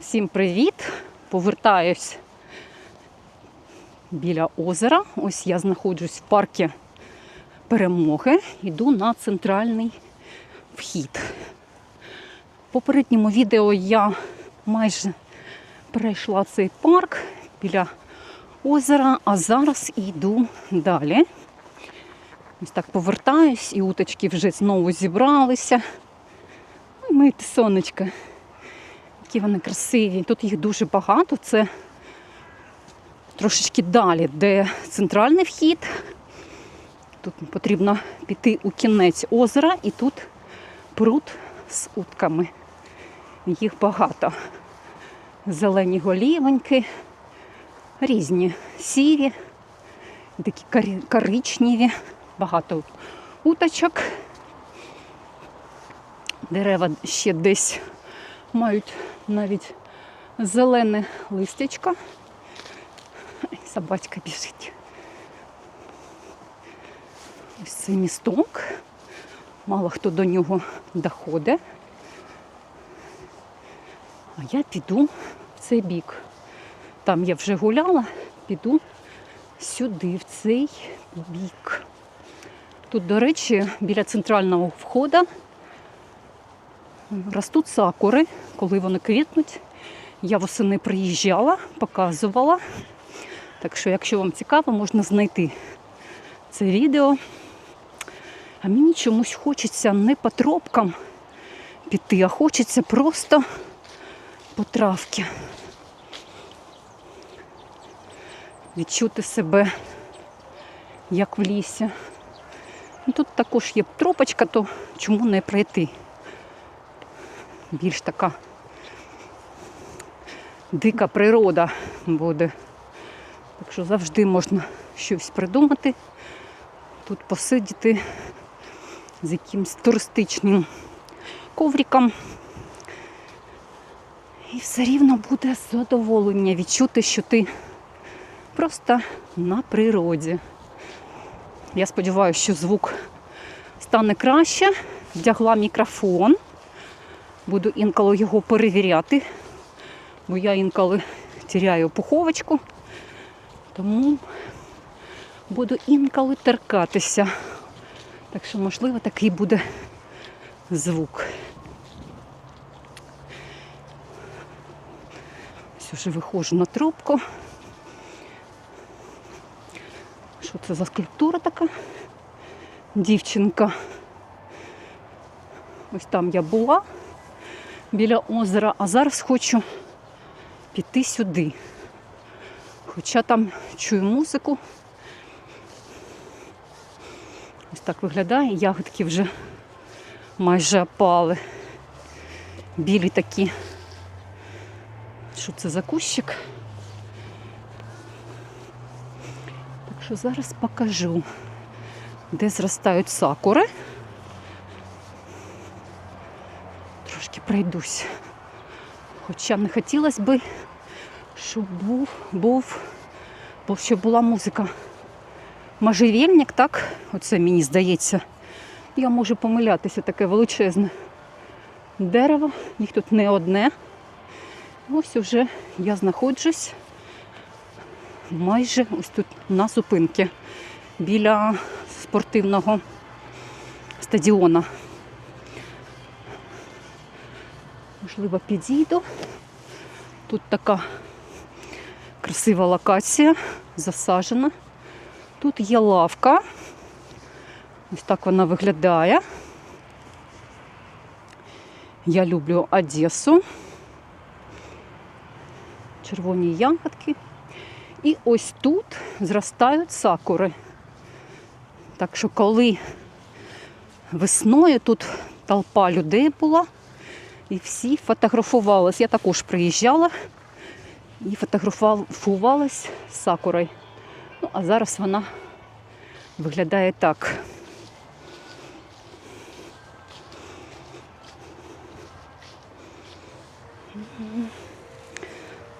Всім привіт! Повертаюсь біля озера. Ось я знаходжусь в парку перемоги. Йду на центральний вхід. В попередньому відео я майже перейшла цей парк біля озера, а зараз йду далі. Ось так повертаюсь, і уточки вже знову зібралися. Мийте сонечко. Які вони красиві. Тут їх дуже багато. Це трошечки далі, де центральний вхід. Тут потрібно піти у кінець озера і тут пруд з утками. Їх багато. Зелені голівоньки, різні сірі, такі коричневі, багато уточок. Дерева ще десь мають навіть зелене листячко. Собачка біжить. Ось цей місток. Мало хто до нього доходить. А я піду в цей бік. Там я вже гуляла, піду сюди, в цей бік. Тут, до речі, біля центрального входу ростуть сакури, коли вони квітнуть. Я восени приїжджала, показувала. Так що, якщо вам цікаво, можна знайти це відео. А мені чомусь хочеться не по тропкам піти, а хочеться просто по травки. Відчути себе як в лісі. Ну, Тут також є тропочка, то чому не пройти? Більш така дика природа буде. Так що завжди можна щось придумати, тут посидіти з якимось туристичним ковриком. І все рівно буде задоволення відчути, що ти просто на природі. Я сподіваюся, що звук стане краще. Вдягла мікрофон. Буду інколи його перевіряти, бо я інколи тіряю пуховочку, тому буду інколи торкатися. Так що, можливо, такий буде звук. Ось вже виходжу на трубку. Що це за скульптура така? Дівчинка. Ось там я була біля озера, а зараз хочу піти сюди. Хоча там чую музику. Ось так виглядає, ягодки вже майже опали. Білі такі. Що це за кущик? Так що зараз покажу, де зростають сакури. Пройдусь. Хоча не хотілося би, щоб був, був, бо щоб була музика. Можжевельник, так? Оце мені здається. Я можу помилятися таке величезне дерево. Їх тут не одне. Ось уже я знаходжусь майже ось тут на зупинці біля спортивного стадіона. Можливо, підійду. Тут така красива локація, засаджена. Тут є лавка. Ось так вона виглядає. Я люблю Одесу. Червоні ягодки. І ось тут зростають сакури. Так що коли весною тут толпа людей була, і всі фотографувалися. Я також приїжджала і фотографувалась з сакурою. Ну, а зараз вона виглядає так.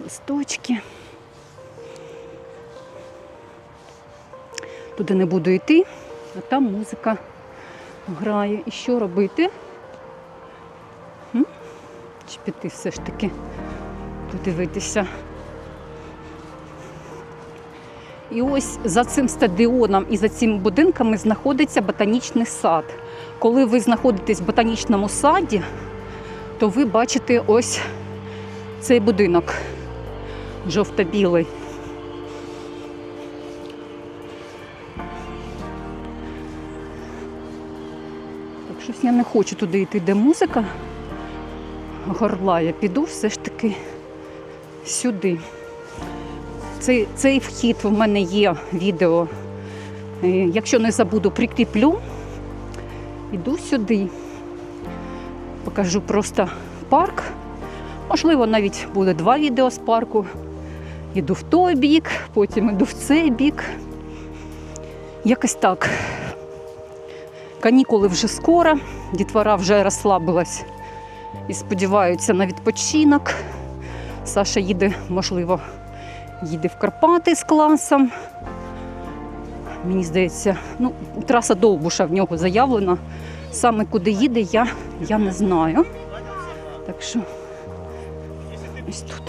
Листочки. Туди не буду йти, а там музика грає. І що робити? Чи піти все ж таки подивитися. І ось за цим стадіоном і за цими будинками знаходиться ботанічний сад. Коли ви знаходитесь в ботанічному саді, то ви бачите ось цей будинок жовто-білий. Так щось я не хочу туди йти, де музика горла. Я піду все ж таки сюди. Цей, цей вхід в мене є відео. Е, Якщо не забуду, прикріплю. Іду сюди. Покажу просто парк. Можливо, навіть буде два відео з парку. Іду в той бік, потім іду в цей бік. Якось так. Канікули вже скоро, дітвора вже розслабилась і сподіваються на відпочинок. Саша їде, можливо, їде в Карпати з класом. Мені здається, ну, траса Довбуша в нього заявлена. Саме куди їде, я, я не знаю. Так що ось тут.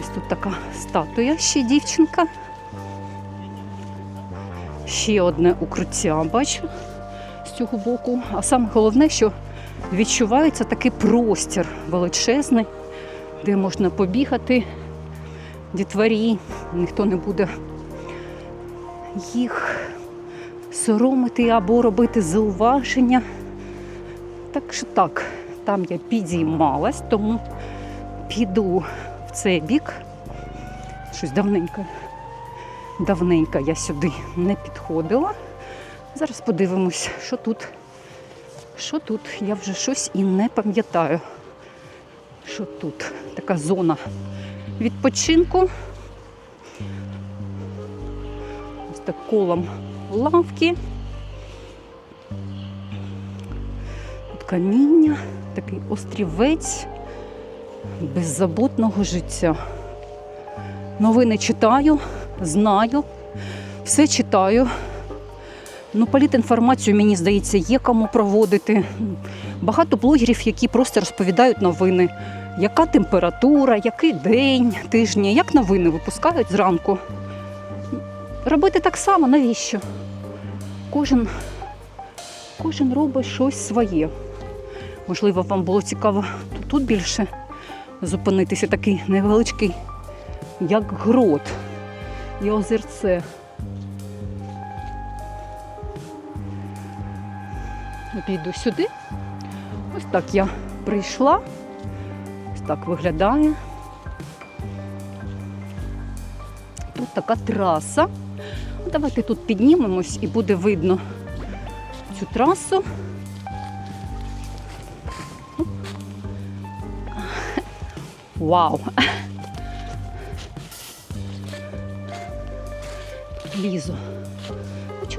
Ось тут така статуя, ще дівчинка. Ще одне укриття бачу з цього боку. А саме головне, що відчувається такий простір величезний, де можна побігати дітворі, ніхто не буде їх соромити або робити зауваження. Так що так, там я підіймалась, тому піду в цей бік. Щось давненько. Давненько я сюди не підходила. Зараз подивимось, що тут. Що тут? Я вже щось і не пам'ятаю. Що тут? Така зона відпочинку. Ось так колом лавки. Тут каміння, такий острівець беззаботного життя. Новини читаю, знаю, все читаю. Ну, політінформацію, мені здається, є кому проводити. Багато блогерів, які просто розповідають новини. Яка температура, який день, тижня, як новини випускають зранку. Робити так само, навіщо? Кожен, кожен робить щось своє. Можливо, вам було цікаво тут більше зупинитися, такий невеличкий, як грот і озерце. Піду сюди. Ось так я прийшла. Ось так виглядає. Тут така траса. Давайте тут піднімемось і буде видно цю трасу. Вау! Лізу.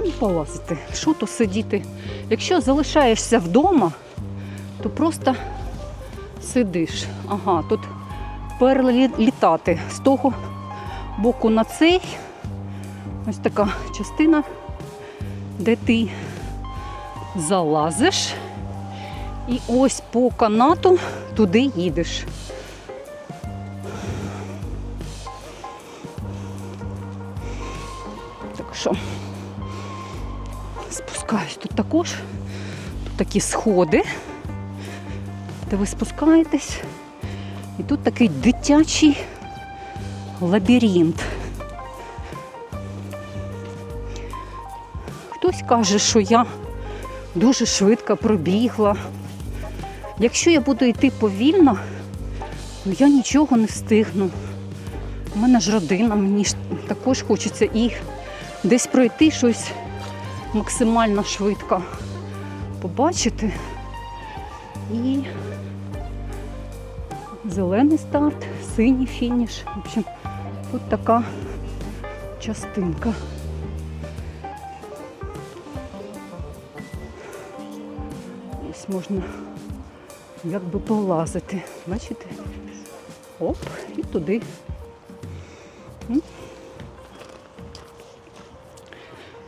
Ну полазити? Що то сидіти? Якщо залишаєшся вдома, то просто сидиш. Ага, тут перелітати з того боку на цей. Ось така частина, де ти залазиш і ось по канату туди їдеш. Так що спускаюсь тут також. Тут такі сходи, де ви спускаєтесь. І тут такий дитячий лабіринт. Хтось каже, що я дуже швидко пробігла. Якщо я буду йти повільно, ну я нічого не встигну. У мене ж родина, мені ж також хочеться і десь пройти щось максимально швидко побачити. І зелений старт, синій фініш. В общем, тут така частинка. Ось можна якби полазити. Бачите? Оп, і туди.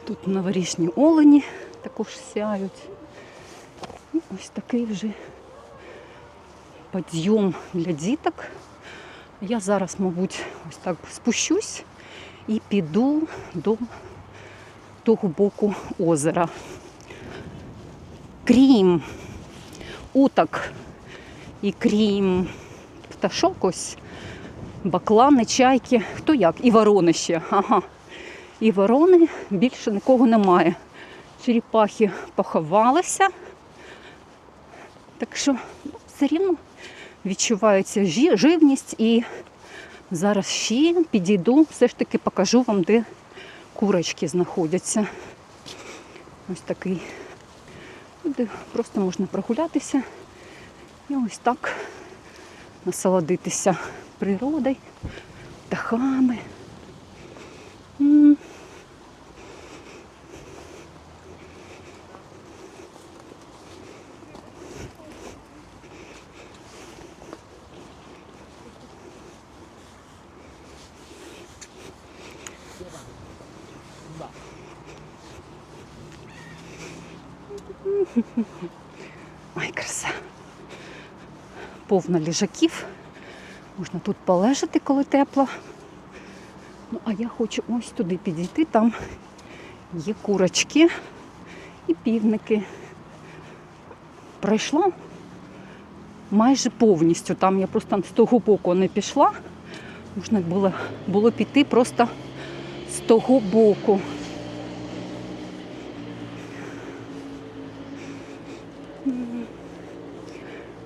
Тут новорічні олені також сяють. І ось такий вже підйом для діток. Я зараз, мабуть, ось так спущусь і піду до того боку озера. Крім уток і крім пташок, ось баклани, чайки, хто як, і ворони ще. Ага. І ворони більше нікого немає. Черепахи поховалися. Так що ну, все рівно відчувається живність і зараз ще підійду, все ж таки покажу вам, де курочки знаходяться. Ось такий, де просто можна прогулятися і ось так насолодитися природою, птахами. Ой, краса. Повно ліжаків. Можна тут полежати, коли тепло. Ну, а я хочу ось туди підійти. Там є курочки і півники. Пройшла майже повністю. Там я просто з того боку не пішла. Можна було, було піти просто з того боку.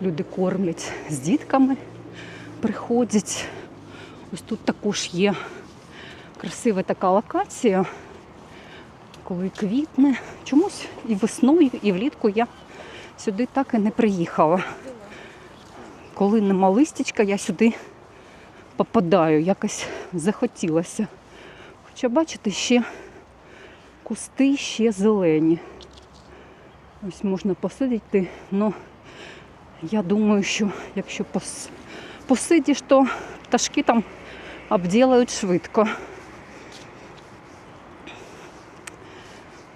Люди кормлять з дітками, приходять. Ось тут також є красива така локація, коли квітне. Чомусь і весною, і влітку я сюди так і не приїхала. Коли нема листячка, я сюди попадаю, якось захотілося. Хоча, бачите, ще кусти ще зелені. Ось можна посидіти, але я думаю, що якщо пос... посидиш, то пташки там обділають швидко.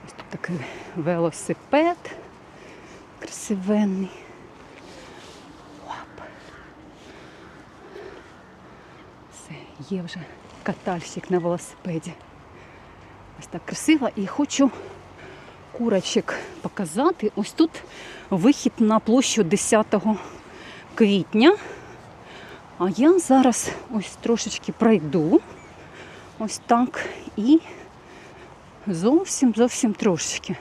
Ось тут такий велосипед красивенний. Все, є вже катальщик на велосипеді. Ось так красиво і хочу курочок показати. Ось тут вихід на площу 10 квітня. А я зараз ось трошечки пройду. Ось так. І зовсім зовсім трошечки.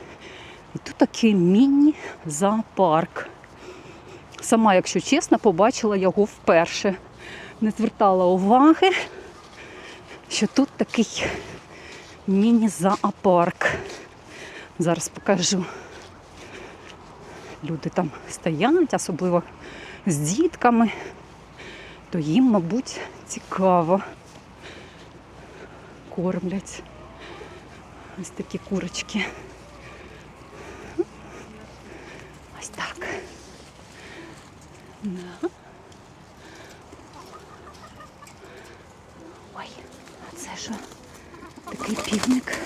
І тут такий міні-зоопарк. Сама, якщо чесно, побачила його вперше. Не звертала уваги, що тут такий міні-зоопарк. Зараз покажу. Люди там стоять, особливо з дітками, то їм, мабуть, цікаво. Кормлять. Ось такі курочки. Ось так. Да. Ой, а це що? Такий півник.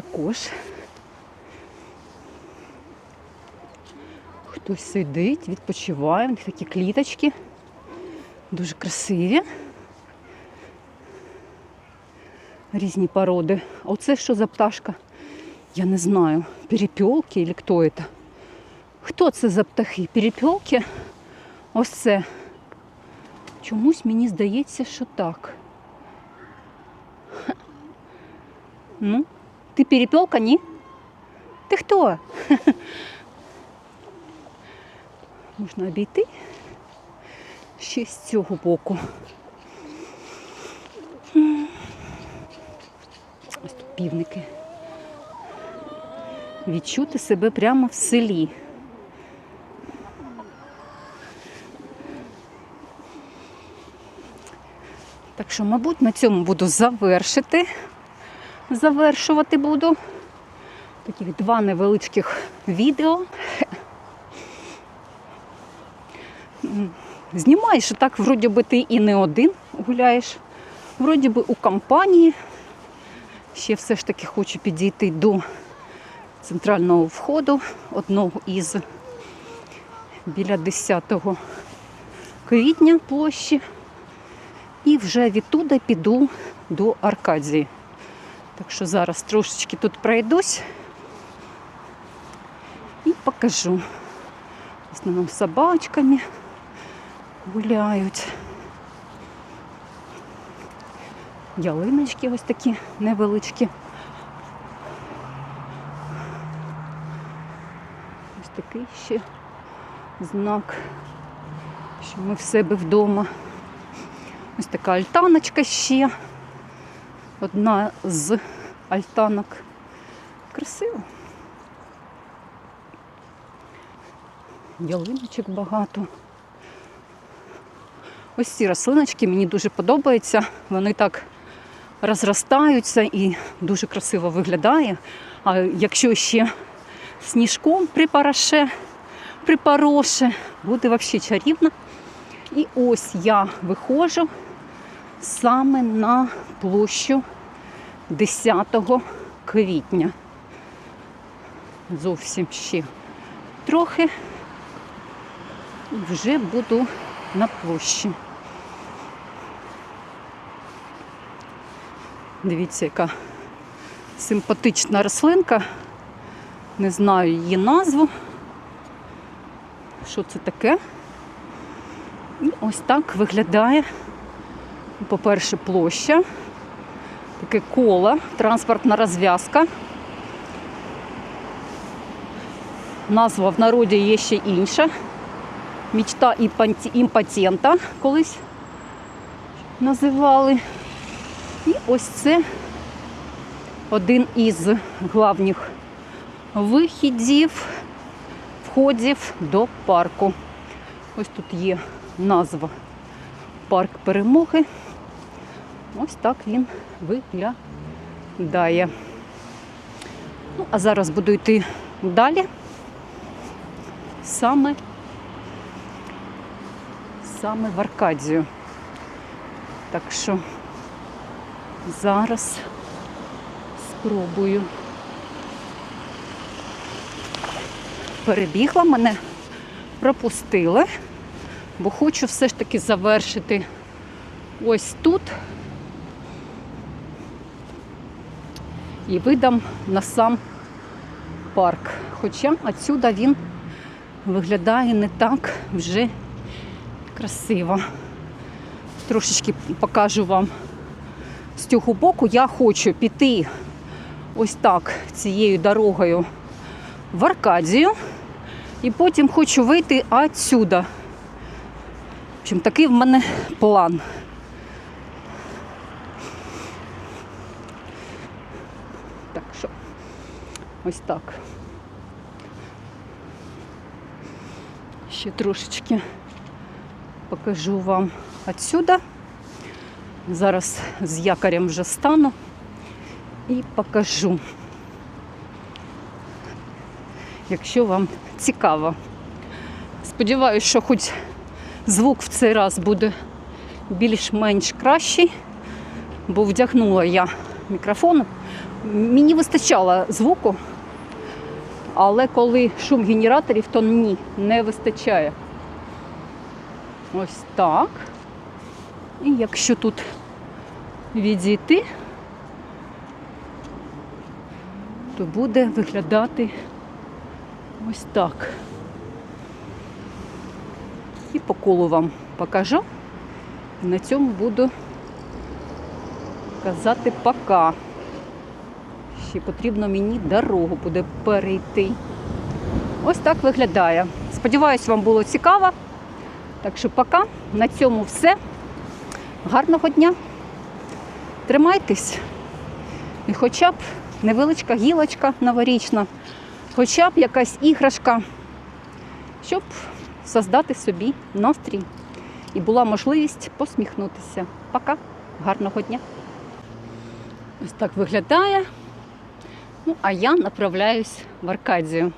Також хтось сидить, відпочиває, у них такі кліточки. Дуже красиві. Різні породи. Оце що за пташка? Я не знаю. Перепілки или хто це? Хто це за птахи? Перепілки? Ось це. Чомусь мені здається, що так. Ну, ти перепілка, ні? Ти хто? Можна обійти ще з цього боку. Ось тут півники. Відчути себе прямо в селі. Так що, мабуть, на цьому буду завершити. Завершувати буду. Таких два невеличких відео. Знімаєш, і так вроді би ти і не один гуляєш. Вроді би у компанії. Ще все ж таки хочу підійти до центрального входу, одного із біля 10 квітня площі. І вже відтуди піду до Аркадії. Так що зараз трошечки тут пройдусь і покажу. В основному з собачками гуляють. Ялиночки ось такі невеличкі. Ось такий ще знак, що ми в себе вдома. Ось така альтаночка ще. Одна з альтанок. Красиво. Ялиночок багато. Ось ці рослиночки мені дуже подобаються. Вони так розростаються і дуже красиво виглядає. А якщо ще сніжком припараше, припароше, буде взагалі чарівно. І ось я виходжу саме на площу 10 квітня. Зовсім ще трохи вже буду на площі. Дивіться, яка симпатична рослинка. Не знаю її назву. Що це таке? І ось так виглядає, по-перше, площа, таке коло, транспортна розв'язка. Назва в народі є ще інша. Мічта імпотента колись називали. І ось це один із главних вихідів, входів до парку. Ось тут є назва Парк Перемоги. Ось так він виглядає. Ну, а зараз буду йти далі. Саме, саме в Аркадію. Так що зараз спробую. Перебігла мене, пропустили, бо хочу все ж таки завершити ось тут і видам на сам парк. Хоча отсюда він виглядає не так вже красиво. Трошечки покажу вам з цього боку. Я хочу піти ось так цією дорогою в Аркадію. І потім хочу вийти отсюда. В такий в мене план. Так що ось так. Ще трошечки покажу вам отсюда. Зараз з якорем вже стану і покажу, якщо вам цікаво. Сподіваюсь, що хоч звук в цей раз буде більш-менш кращий, бо вдягнула я мікрофон. Мені вистачало звуку, але коли шум генераторів, то ні, не вистачає. Ось так. І якщо тут відійти, то буде виглядати ось так. І по колу вам покажу. На цьому буду казати пока. Ще потрібно мені дорогу буде перейти. Ось так виглядає. Сподіваюсь, вам було цікаво. Так що пока. На цьому все. Гарного дня. Тримайтесь. І хоча б невеличка гілочка новорічна, хоча б якась іграшка, щоб создати собі настрій і була можливість посміхнутися. Пока. Гарного дня. Ось так виглядає. Ну, а я направляюсь в Аркадію.